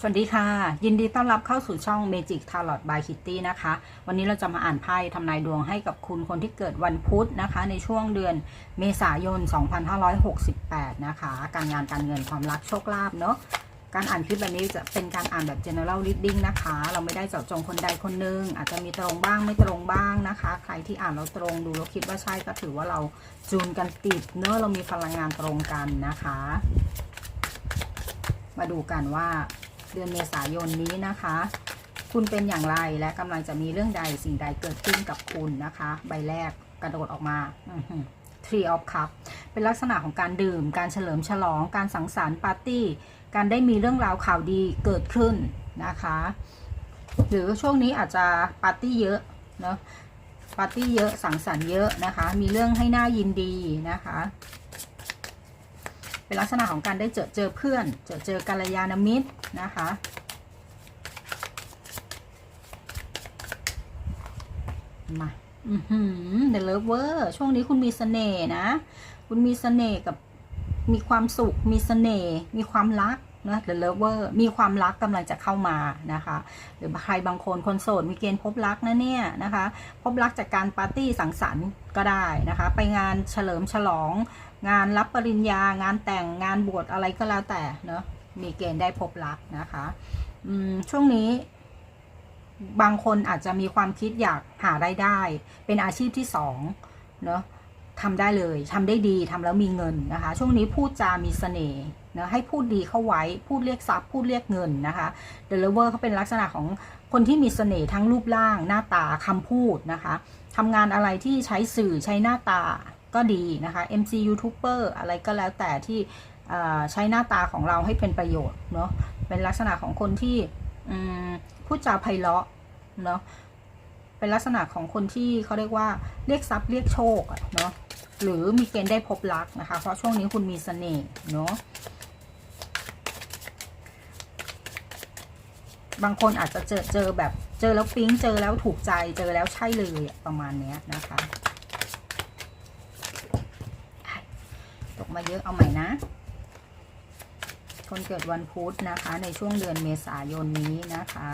สวัสดีค่ะ ยินดีต้อนรับเข้าสู่ช่อง Magic Tarot by Kitty นะคะ วันนี้เราจะมาอ่านไพ่ทำนายดวงให้กับคุณคนที่เกิดวันพุธนะคะ ในช่วงเดือนเมษายน 2568 นะคะ การงานการเงินความรักโชคลาภเนาะการอ่านคลิปแบบนี้จะเป็นการอ่านแบบ general reading นะคะ เราไม่ได้เจาะจงคนใดคนหนึ่งอาจจะมีตรงบ้างไม่ตรงบ้างนะคะ ใครที่อ่านแล้วตรงดูแล้วคิดว่าใช่ก็ถือว่าเราจูนกันติดเนอะเรามีพลังงานตรงกันนะคะ มาดูกันว่า เดือนเมษายนนี้นะคะ คุณเป็นอย่างไรและกำลังจะมีเรื่องใดสิ่งใดเกิดขึ้นกับคุณนะคะ ใบแรกกระโดดออกมา Tree of Cup เป็นลักษณะของการดื่ม การเฉลิมฉลอง การสังสรรค์ปาร์ตี้ การได้มีเรื่องราวข่าวดีเกิดขึ้นนะคะ หรือช่วงนี้อาจจะปาร์ตี้เยอะเนาะปาร์ตี้เยอะสังสรรค์เยอะนะคะ มีเรื่องให้น่ายินดีนะคะ เป็นลักษณะของการได้เจอเจอเพื่อน เจอเจอกัลยาณมิตรนะคะมาอือหือ The Lover ช่วงนี้คุณมีเสน่ห์นะ คุณมีเสน่ห์กับมีความสุข มีเสน่ห์ มีความรักนะ The Lover มีความรักกำลังจะเข้ามานะคะ หรือใครบางคนคนโสดมีเกณฑ์พบรักนะเนี่ยนะคะ พบรักจากการปาร์ตี้สังสรรค์ก็ได้นะคะ ไปงานเฉลิมฉลอง งานรับปริญญางานแต่งงานบวชอะไรก็แล้วแต่เนาะมีเกณฑ์ได้พบรักนะคะอืมช่วงนี้บางคนอาจจะมีความคิดอยากหารายได้ เป็นอาชีพที่สองเนาะทำได้เลยทำได้ดีทำแล้วมีเงินนะคะ ช่วงนี้พูดจามีเสน่ห์นะให้พูดดีเข้าไว้พูดเรียกทรัพย์พูดเรียกเงินนะคะเดลเวอร์เขาเป็นลักษณะของคนที่มีเสน่ห์ทั้งรูปร่างหน้าตาคำพูดนะคะทำงานอะไรที่ใช้สื่อใช้หน้าตา ก็ดีนะคะ MC YouTuber อะไรก็แล้วแต่ที่ใช้หน้าตาของเราให้เป็นประโยชน์เนาะเป็นลักษณะของคนที่พูดจาไพเราะเนาะเป็นลักษณะของคนที่เขาเรียกว่าเรียกทรัพย์เรียกโชคเนาะหรือมีเกณฑ์ได้พบรักนะคะ เพราะช่วงนี้คุณมีเสน่ห์เนาะบางคนอาจจะเจอเจอแบบเจอแล้วปิ๊งเจอแล้วถูกใจเจอแล้วใช่เลยประมาณนี้นะคะ ตกมา เยอะเอาใหม่นะ คนเกิดวันพุธนะคะ ในช่วงเดือนเมษายนนี้นะคะ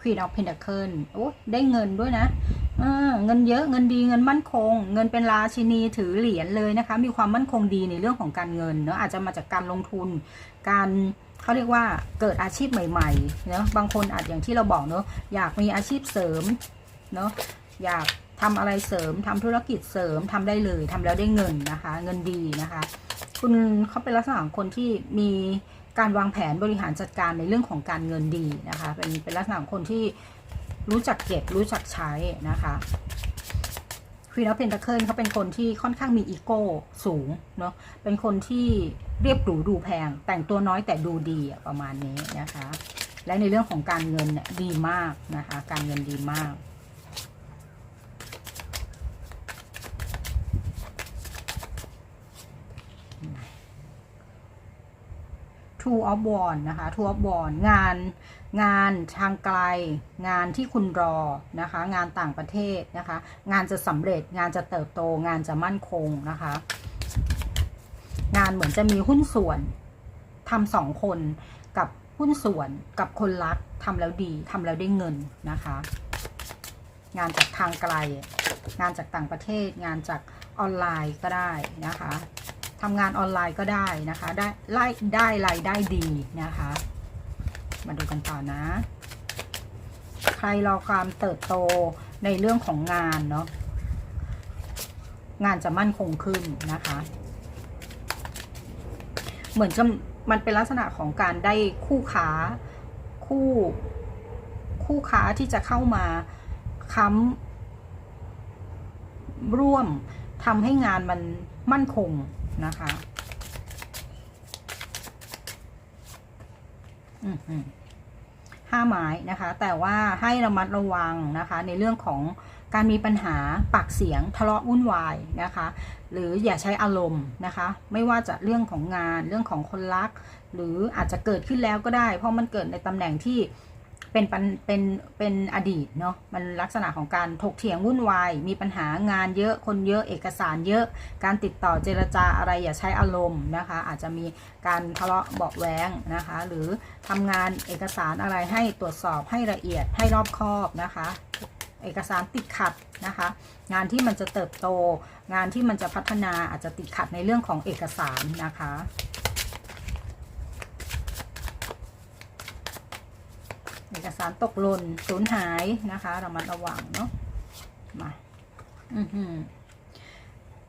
Queen of Pentacle โอ้ได้เงินด้วยนะเงินเยอะเงินดีเงินมั่นคง เงินเป็นราชินีถือเหรียญเลยนะคะ มีความมั่นคงดีในเรื่องของการเงินเนาะอาจจะมาจากการลงทุนการ เขาเรียกว่าเกิดอาชีพใหม่ๆเนาะบางคนอาจอย่างที่เราบอกเนาะอยากมีอาชีพเสริมเนาะอยากทำอะไรเสริมทำธุรกิจเสริมทำได้เลยทำแล้วได้เงินนะคะ เงินดีนะคะ คุณเขาเป็นลักษณะของคนที่มีการวางแผนบริหารจัดการในเรื่องของการเงินดีนะคะ เป็นเป็นลักษณะของคนที่รู้จักเก็บรู้จักใช้นะคะ ควีนอ f เพน t เคิลเขาเป็นคนที่ค่อนข้างมีอีโก้สูงเนาะเป็นคนที่เรียบหรูดูแพง แต่งตัวน้อยแต่ดูดีประมาณนี้นะคะ และในเรื่องของการเงินเนี่ยดีมากนะคะ การเงินดีมาก Two of Wands นะคะ Two of Wands งาน งานทางไกล งานที่คุณรอนะคะ งานต่างประเทศนะคะ งานจะสำเร็จ งานจะเติบโต งานจะมั่นคงนะคะ งานเหมือนจะมีหุ้นส่วนทำสองคนกับหุ้นส่วนกับคนรักทำแล้วดีทำแล้วได้เงินนะคะ งานจากทางไกล งานจากต่างประเทศ งานจากออนไลน์ก็ได้นะคะทำงานออนไลน์ก็ได้นะคะ ได้ไล่ได้รายได้ดีนะคะ มาดูกันต่อนะ ใครรอความเติบโตในเรื่องของงานเนาะงานจะมั่นคงขึ้นนะคะ เหมือนจะมันเป็นลักษณะของการได้คู่ค้าคู่คู่ค้าที่จะเข้ามาค้ำร่วมทำให้งานมันมั่นคงนะคะ ห้าไม้นะคะ แต่ว่าให้ระมัดระวังนะคะ ในเรื่องของการมีปัญหาปากเสียงทะเลาะวุ่นวายนะคะ หรืออย่าใช้อารมณ์นะคะ ไม่ว่าจะเรื่องของงานเรื่องของคนรัก หรืออาจจะเกิดขึ้นแล้วก็ได้ เพราะมันเกิดในตำแหน่งที่ เป็นปัญเป็นเป็นอดีตเนาะมันลักษณะของการถกเถียงวุ่นวาย มีปัญหางานเยอะคนเยอะเอกสารเยอะ การติดต่อเจรจาอะไรอย่าใช้อารมณ์นะคะ อาจจะมีการทะเลาะเบาะแว้งนะคะ หรือทำงานเอกสารอะไรให้ตรวจสอบให้ละเอียดให้รอบคอบนะคะ เอกสารติดขัดนะคะ งานที่มันจะเติบโต งานที่มันจะพัฒนาอาจจะติดขัดในเรื่องของเอกสารนะคะ เอกสารตกหล่นสูญหายนะคะเรามาระวังเนาะมาอือหือ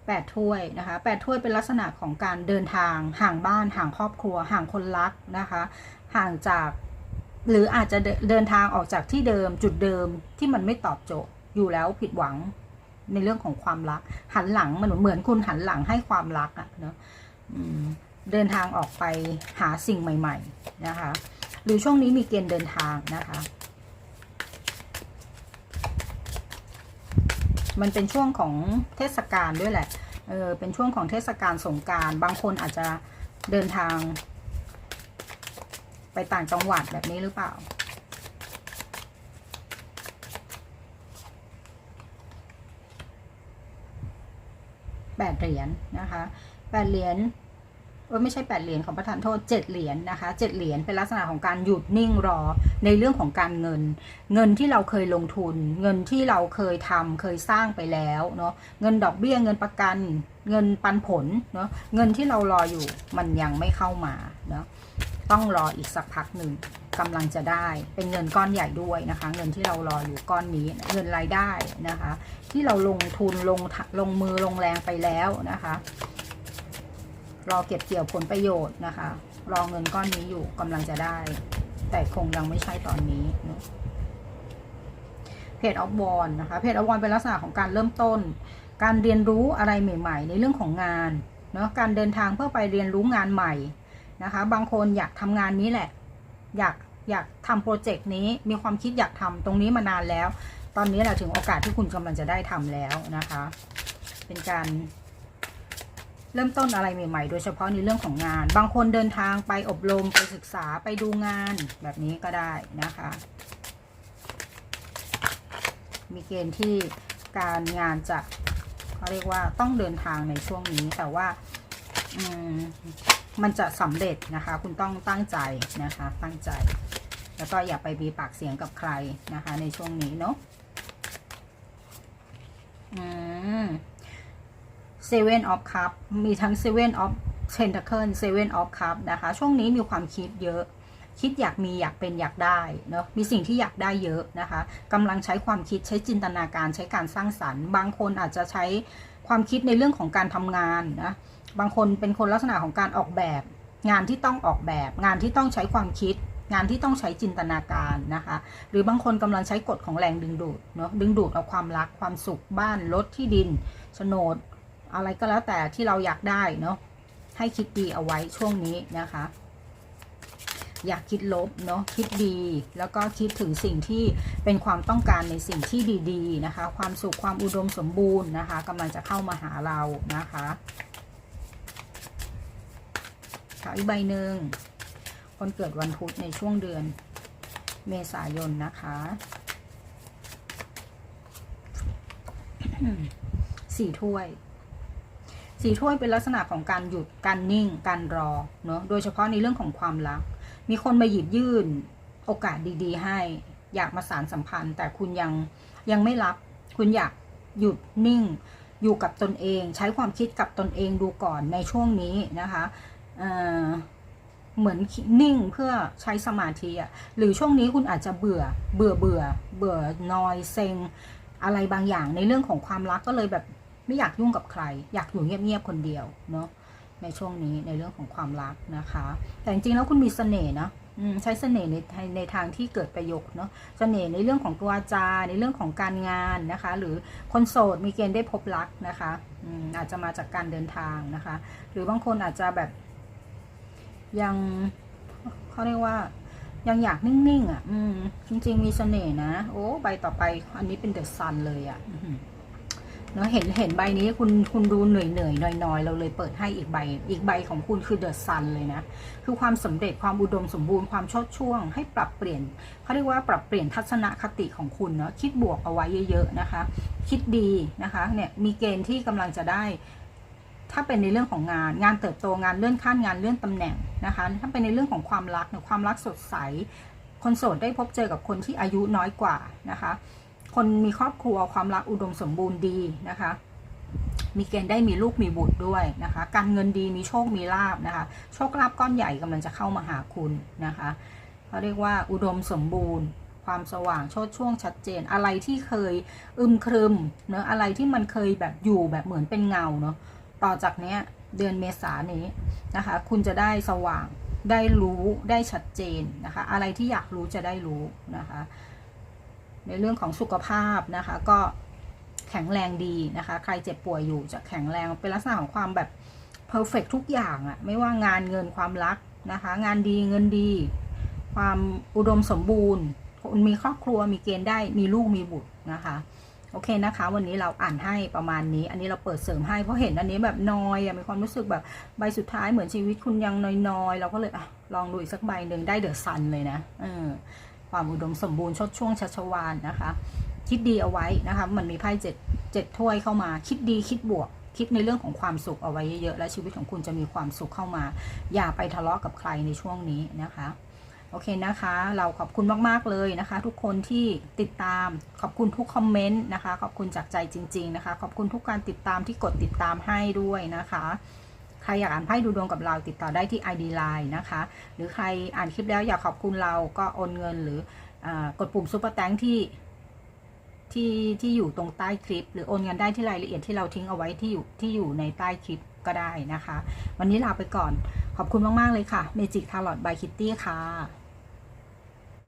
แปดถ้วยนะคะแปดถ้วยเป็นลักษณะของการเดินทางห่างบ้านห่างครอบครัว ห่างคนรักนะคะ ห่างจาก หรืออาจจะเดินทางออกจากที่เดิมจุดเดิมที่มันไม่ตอบโจทย์อยู่แล้วผิดหวังในเรื่องของความรัก หันหลังมันเหมือนคุณหันหลังให้ความรักอะเนาะเดินทางออกไปหาสิ่งใหม่ ๆ นะคะ หรือช่วงนี้มีเกณฑ์เดินทางนะคะ มันเป็นช่วงของเทศกาลด้วยแหละ เออ เป็นช่วงของเทศกาลสงการบางคนอาจจะเดินทาง ไปต่างจังหวัดแบบนี้หรือเปล่าแปดเหรียญนะคะแปดเหรียญ อไม่ใช่แปดเหรียญของประธานโทษเจ็ดเหรียญนะคะเจ็ดเหรียญเป็นลักษณะของการหยุดนิ่งรอในเรื่องของการเงิน เงินที่เราเคยลงทุน เงินที่เราเคยทำเคยสร้างไปแล้วเนาะเงินดอกเบี้ยเงินประกัน เงินปันผลเนาะเงินที่เรารออยู่มันยังไม่เข้ามาเนาะต้องรออีกสักพักหนึ่งกำลังจะได้เป็นเงินก้อนใหญ่ด้วยนะคะ เงินที่เรารออยู่ก้อนนี้เงินรายได้นะคะ ที่เราลงทุนลงลงมือลงแรงไปแล้วนะคะ รอเก็บเกี่ยวผลประโยชน์นะคะ รอเงินก้อนนี้อยู่กำลังจะได้ แต่คงยังไม่ใช่ตอนนี้เนะเพจออฟวอนนะคะเพจออฟวอนเป็นลักษณะของการเริ่มต้น การเรียนรู้อะไรใหม่ ๆ ในเรื่องของงานเนาะการเดินทางเพื่อไปเรียนรู้งานใหม่นะคะ บางคนอยากทำงานนี้แหละ อยากอยากทำโปรเจกต์นี้มีความคิดอยากทำตรงนี้มานานแล้ว ตอนนี้แหละถึงโอกาสที่คุณกำลังจะได้ทำแล้วนะคะ เป็นการ เริ่มต้นอะไรใหม่ๆ โดยเฉพาะในเรื่องของงาน บางคนเดินทางไปอบรมไปศึกษาไปดูงานแบบนี้ก็ได้นะคะ มีเกณฑ์ที่การงานจะเขาเรียกว่าต้องเดินทางในช่วงนี้แต่ว่ามมันจะสำเร็จนะคะ คุณต้องตั้งใจนะคะ ตั้งใจ แล้วก็อย่าไปมีปากเสียงกับใครนะคะ ในช่วงนี้เนาะอืม Seven of Cup มีทั้ง Seven of Pentacle Seven of Cup นะคะ ช่วงนี้มีความคิดเยอะ คิดอยากมีอยากเป็นอยากได้เนาะมีสิ่งที่อยากได้เยอะนะคะกำลังใช้ความคิดใช้จินตนาการใช้การสร้างสรรค์ บางคนอาจจะใช้ความคิดในเรื่องของการทำงานนะบางคนเป็นคนลักษณะของการออกแบบ งานที่ต้องออกแบบ งานที่ต้องใช้ความคิด งานที่ต้องใช้จินตนาการนะคะ หรือบางคนกำลังใช้กฎของแรงดึงดูดเนาะดึงดูดเอาความรักความสุขบ้านรถที่ดินโฉนด อะไรก็แล้วแต่ที่เราอยากได้เนาะให้คิดดีเอาไว้ช่วงนี้นะคะ อยากคิดลบเนาะคิดดี แล้วก็คิดถึงสิ่งที่เป็นความต้องการในสิ่งที่ดีๆนะคะ ความสุขความอุดมสมบูรณ์นะคะกำลังจะเข้ามาหาเรานะคะข่าอีกใบหนึ่งคนเกิดวันพุธในช่วงเดือน เมษายนนะคะสี่ถ้วย สีถ้วยเป็นลักษณะของการหยุด การนิ่ง การรอ เนาะ โดยเฉพาะในเรื่องของความรัก มีคนมาหยิบยื่นโอกาสดี ๆ ให้ อยากมาสารสัมพันธ์ แต่คุณยังยังไม่รับ คุณอยากหยุดนิ่ง อยู่กับตนเอง ใช้ความคิดกับตนเองดูก่อนในช่วงนี้นะคะเเหมือนนิ่งเพื่อใช้สมาธิอะหรือช่วงนี้คุณอาจจะเบื่อ เบื่อเบื่อ เบื่อนอยเซ็ง อะไรบางอย่างในเรื่องของความรักก็เลยแบบ ไม่อยากยุ่งกับใคร อยากอยู่เงียบๆคนเดียวเนาะในช่วงนี้ในเรื่องของความรักนะคะ แต่จริงๆแล้วคุณมีเสน่ห์นะใช้เสน่ห์ในในทางที่เกิดประโยชน์เนาะเสน่ห์ในเรื่องของตัวจาในเรื่องของการงานนะคะ หรือคนโสดมีเกณฑ์ได้พบรักนะคะอาจจะมาจากการเดินทางนะคะ หรือบางคนอาจจะแบบยังเขาเรียกว่ายังอยากนิ่งๆอะ อืม จริง ๆ มีเสน่ห์นะ โอ้ ใบต่อไป อันนี้เป็นเดอะซันเลยอะ เนาะเห็นเห็นใบนี้คุณคุณดูเหนื่อยเหนื่อยน้อยๆ เราเลยเปิดให้อีกใบ อีกใบของคุณคือเดอะซันเลยนะ คือความสำเร็จความอุดมสมบูรณ์ความชดช่วง ให้ปรับเปลี่ยนเขาเรียกว่าปรับเปลี่ยนทัศนคติของคุณเนาะคิดบวกเอาไว้เยอะๆนะคะ คิดดีนะคะเนี่ยมีเกณฑ์ที่กำลังจะได้ ถ้าเป็นในเรื่องของงานงานเติบโตงานเลื่อนขั้นงานเลื่อนตำแหน่งนะคะถ้าเป็นในเรื่องของความรักเนี่ยความรักสดใส คนโสดได้พบเจอกับคนที่อายุน้อยกว่านะคะ คนมีครอบครัวความรักอุดมสมบูรณ์ดีนะคะ มีเกณฑ์ได้มีลูกมีบุตรด้วยนะคะ การเงินดีมีโชคมีลาบนะคะ โชคลาภก้อนใหญ่กำลังจะเข้ามาหาคุณนะคะเขาเรียกว่าอุดมสมบูรณ์ ความสว่างโชดช่วงชัดเจน อะไรที่เคยอึมครึมเนอะอะไรที่มันเคยแบบอยู่แบบเหมือนเป็นเงาเนาะต่อจากเนี้ยเดือนเมษานี้นะคะ คุณจะได้สว่างได้รู้ได้ชัดเจนนะคะ อะไรที่อยากรู้จะได้รู้นะคะ ในเรื่องของสุขภาพนะคะก็แข็งแรงดีนะคะ ใครเจ็บป่วยอยู่จะแข็งแรงเป็นลักษณะของความแบบเพอร์เฟกทุกอย่างอะไม่ว่างานเงินความรักนะคะ งานดีเงินดี ความอุดมสมบูรณ์คุณมีครอบครัวมีเกณฑ์ได้มีลูกมีบุตรนะคะโอเคนะคะ วันนี้เราอ่านให้ประมาณนี้ อันนี้เราเปิดเสริมให้เพราะเห็นอันนี้แบบนอยอะมีความรู้สึกแบบใบสุดท้ายเหมือนชีวิตคุณยังนอยๆเราก็เลยอะลองดูอีกสักใบหนึ่งได้เดอะซันเลยนะเออ ความอุดมสมบูรณ์ชดช่วงชัชวานนะคะ คิดดีเอาไว้นะคะมันมีไพ่เจ็ดเจ็ดถ้วยเข้ามา คิดดีคิดบวก คิดในเรื่องของความสุขเอาไว้เยอะๆและชีวิตของคุณจะมีความสุขเข้ามา อย่าไปทะเลาะกับใครในช่วงนี้นะคะโอเคนะคะ เราขอบคุณมาก ๆ เลยนะคะ ทุกคนที่ติดตามขอบคุณทุกคอมเมนต์นะคะ ขอบคุณจากใจจริง ๆ นะคะ ขอบคุณทุกการติดตามที่กดติดตามให้ด้วยนะคะ ใครอยากอ่านไพ่ดูดวงกับเราติดต่อได้ที่ ID Line นะคะ หรือใครอ่านคลิปแล้วอยากขอบคุณเราก็โอนเงินหรืออกดปุ่มซุปเปอร์แตงที่ที่ที่อยู่ตรงใต้คลิป หรือโอนเงินได้ที่รายละเอียดที่เราทิ้งเอาไว้ที่อยู่ที่อยู่ในใต้คลิปก็ได้นะคะ วันนี้ลาไปก่อนขอบคุณมาก ๆ เลยค่ะเมจิกทาร์ลอตบายคิตตี้ค่ะ